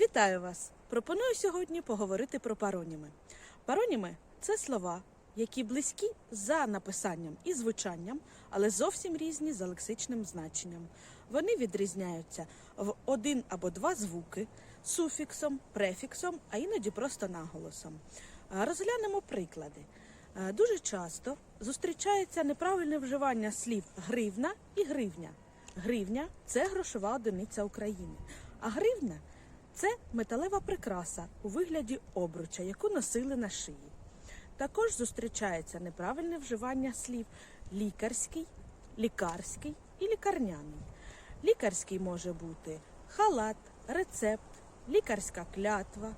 Вітаю вас! Пропоную сьогодні поговорити про пароніми. Пароніми це слова, які близькі за написанням і звучанням, але зовсім різні за лексичним значенням. Вони відрізняються в один або два звуки, суфіксом, префіксом, а іноді просто наголосом. Розглянемо приклади. Дуже часто зустрічається неправильне вживання слів гривна і гривня. Гривня це грошова одиниця України, а гривна це металева прикраса у вигляді обруча, яку носили на шиї. Також зустрічається неправильне вживання слів лікарський, лікарський і лікарняний. Лікарський може бути халат, рецепт, лікарська клятва.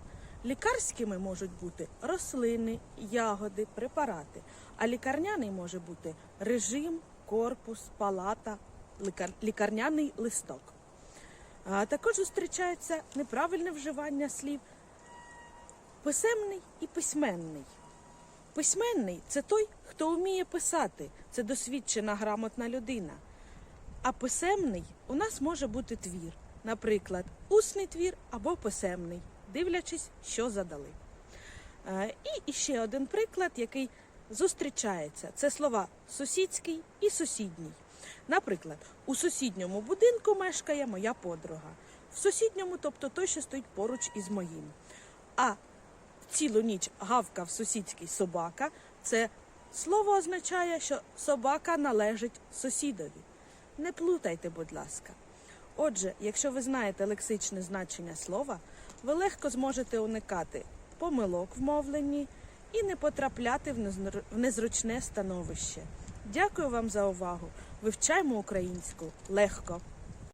Лікарськими можуть бути рослини, ягоди, препарати, а лікарняний може бути режим, корпус, палата, лікар- лікарняний листок. А також зустрічається неправильне вживання слів писемний і письменний. Письменний це той, хто вміє писати, це досвідчена грамотна людина. А писемний у нас може бути твір, наприклад, усний твір або писемний, дивлячись, що задали. Е, І ще один приклад, який зустрічається, це слова сусідський і сусідній. Наприклад, у сусідньому будинку мешкає моя подруга. В сусідньому, тобто той, що стоїть поруч із моїм. А цілу ніч гавкав сусідський собака. Це слово означає, що собака належить сусідові. Не плутайте, будь ласка. Отже, якщо ви знаєте лексичне значення слова, ви легко зможете уникати помилок в мовленні і не потрапляти в в незручне становище. Дякую вам за увагу. Вивчаємо українську легко.